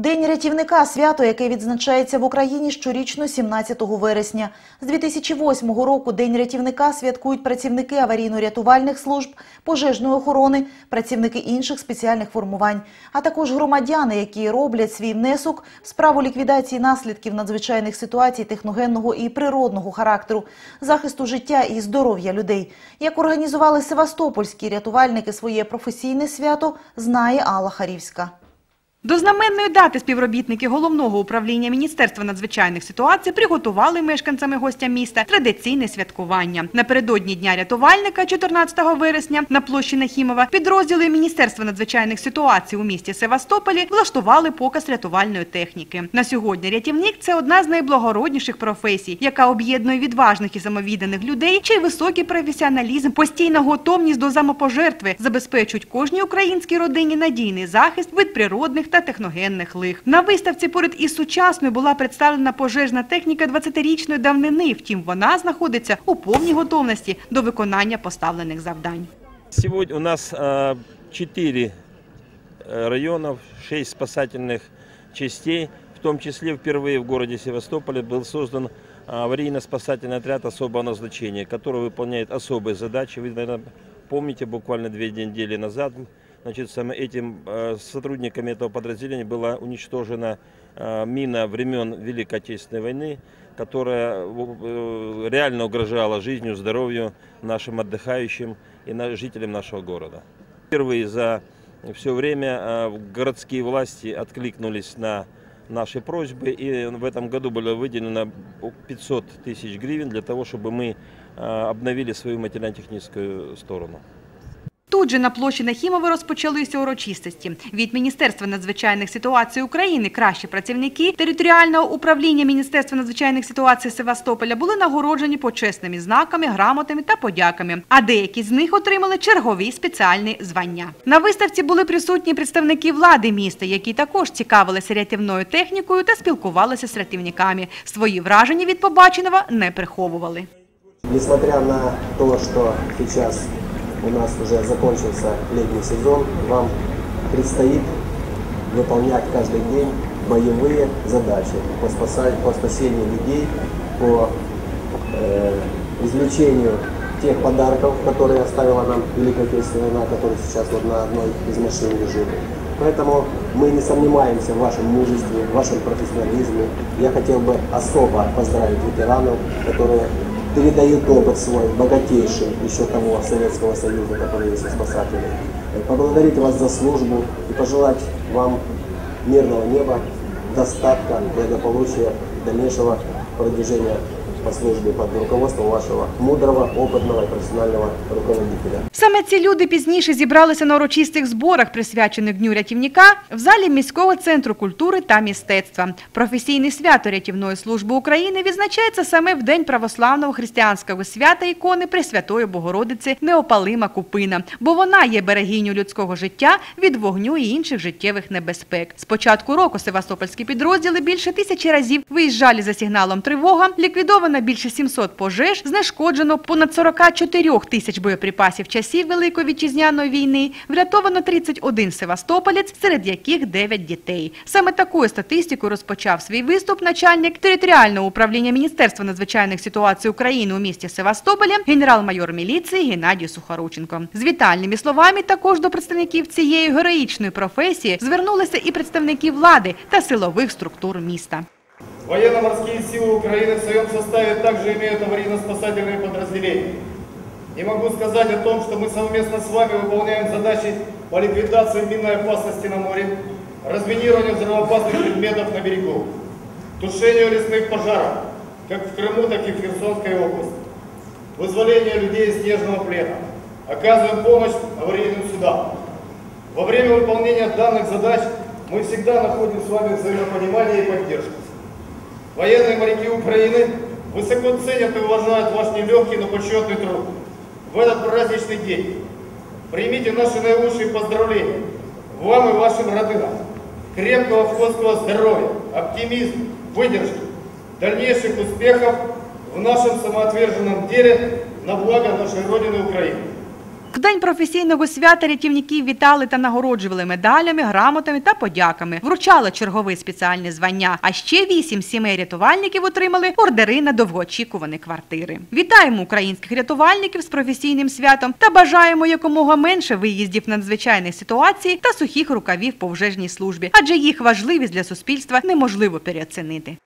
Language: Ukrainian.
День рятівника свято, яке відзначається в Україні щорічно 17 вересня. З 2008 року День рятівника святкують працівники аварійно-рятувальних служб, пожежної охорони, працівники інших спеціальних формувань, а також громадяни, які роблять свій внесок в справу ліквідації наслідків надзвичайних ситуацій техногенного і природного характеру, захисту життя і здоров'я людей. Як організували севастопольські рятувальники своє професійне свято, знає Алла Харівська. До знаменної дати співробітники головного управління Міністерства надзвичайних ситуацій приготували мешканцями гостя міста традиційне святкування. Напередодні Дня рятувальника 14 вересня на площі Нахімова підрозділи Міністерства надзвичайних ситуацій у місті Севастополі влаштували показ рятувальної техніки. На сьогодні рятівник – це одна з найблагородніших професій, яка об'єднує відважних і самовідданих людей, чий високий професіоналізм, постійна готовність до самопожертви забезпечують кожній українській родині надійний захист від природних та техногенних лих. На виставці поряд із сучасною була представлена пожежна техніка 20-річної давнини, втім вона знаходиться у повній готовності до виконання поставлених завдань. Сегодня у нас а, четыре э, районов, шесть спасательных частей. В том числе впервые в городе Севастополе был создан а, аварийно-спасательный отряд особого назначения, который выполняет особые задачи. Вы, наверное, помните, буквально две недели назад значит, этим э, сотрудниками этого подразделения была уничтожена э, мина времен Великой Отечественной войны, которая э, реально угрожала жизнью, здоровью нашим отдыхающим и жителям нашего города. Впервые за все время городские власти откликнулись на наши просьбы, и в этом году было выделено 500 тысяч гривен для того, чтобы мы обновили свою материально-техническую сторону. Тут же на площі Нахімова розпочалися урочистості. Від Міністерства надзвичайних ситуацій України кращі працівники територіального управління Міністерства надзвичайних ситуацій Севастополя були нагороджені почесними знаками, грамотами та подяками. А деякі з них отримали чергові спеціальні звання. На виставці були присутні представники влади міста, які також цікавилися рятівною технікою та спілкувалися з рятівниками. Свої враження від побаченого не приховували. Несмотря на то, что сейчас у нас уже закончился летний сезон, вам предстоит выполнять каждый день боевые задачи по, спаса- по спасению людей, по э, извлечению тех подарков, которые оставила нам Великая Отечественная война, который сейчас вот на одной из машин лежит. Поэтому мы не сомневаемся в вашем мужестве, в вашем профессионализме. Я хотел бы особо поздравить ветеранов, которые передают опыт свой, богатейший еще того Советского Союза, который есть у спасателей. Э, Поблагодарить вас за службу и пожелать вам мирного неба, достатка, благополучия, дальнейшего продвижения по службе под руководством вашего мудрого, опытного и профессионального руководителя. Саме ці люди пізніше зібралися на урочистих зборах, присвячених Дню рятівника, в залі міського центру культури та мистецтва. Професійне свято рятівної служби України відзначається саме в день православного християнського свята ікони Пресвятої Богородиці Неопалима Купина, бо вона є берегиню людського життя від вогню і інших життєвих небезпек. З початку року севастопольські підрозділи більше тисячі разів виїжджали за сигналом тривога, ліквідовано більше 700 пожеж, знешкоджено понад 44 тисяч боєприпасів часів Великої вітчизняної війни, врятовано 31 севастополець, серед яких 9 дітей. Саме такою статистикою розпочав свій виступ начальник територіального управління Міністерства надзвичайних ситуацій України у місті Севастополя, генерал-майор міліції Геннадій Сухорученко. З вітальними словами також до представників цієї героїчної професії звернулися і представники влади та силових структур міста. Военно-морские силы Украины в своем составе также имеют аварийно-спасательные подразделения. Не могу сказать о том, что мы совместно с вами выполняем задачи по ликвидации минной опасности на море, разминированию взрывоопасных предметов на берегу, тушению лесных пожаров, как в Крыму, так и в Херсонской области, вызволению людей из снежного плена, оказываем помощь аварийным судам. Во время выполнения данных задач мы всегда находим с вами взаимопонимание и поддержку. Военные моряки Украины высоко ценят и уважают ваш нелегкий, но почетный труд. В этот праздничный день примите наши наилучшие поздравления вам и вашим родинам. Крепкого флотского здоровья, оптимизма, выдержки, дальнейших успехов в нашем самоотверженном деле на благо нашей Родины Украины. В день професійного свята рятівників вітали та нагороджували медалями, грамотами та подяками. Вручали чергові спеціальні звання. А ще вісім сімей рятувальників отримали ордери на довгоочікувані квартири. Вітаємо українських рятувальників з професійним святом та бажаємо якомога менше виїздів надзвичайних ситуацій та сухих рукавів по вжежній службі, адже їх важливість для суспільства неможливо переоцінити.